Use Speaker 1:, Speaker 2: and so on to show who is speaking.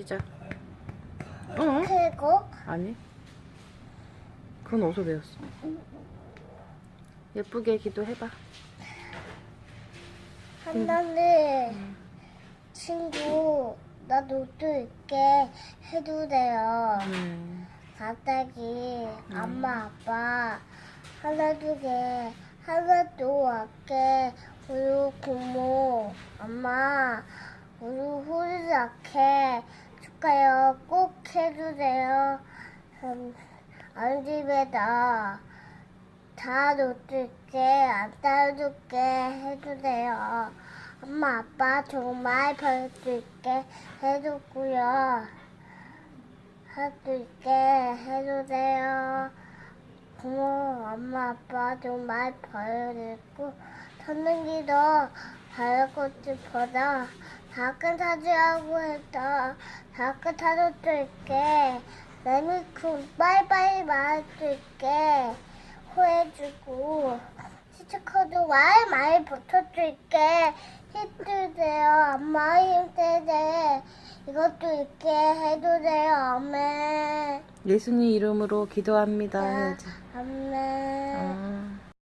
Speaker 1: 시작. 어?
Speaker 2: 그리고
Speaker 1: 아니. 그건 어디서 배웠어? 예쁘게 기도해봐.
Speaker 2: 하나님 친구 나 노트 읽게 해주세요.
Speaker 1: 음.
Speaker 2: 갑자기 엄마 아빠 하나 두개 하나 또 할게 우리 부모 엄마 우리 후리작 해 축하요 꼭 해주세요. 음, 안 집에다 다 놓을게 안 따줄게 해주세요. 엄마 아빠 정말 벌줄게 해줬고요. 해줄게 해주세요. 고마워 엄마 아빠 정말 벌어줬고 선능기도 벌고 싶어서 다큰 사주하고 했다. 다큰 사줘줄게. 레미콘 빨리빨리 말해줄게. 호해주고 스티커도 많이 많이 붙여줄게. 힘주세요. 엄마 힘세세. 이것도 있게 해주세요. 아멘.
Speaker 1: 예수님 이름으로 기도합니다. 해야지.
Speaker 2: 아멘.
Speaker 1: 어.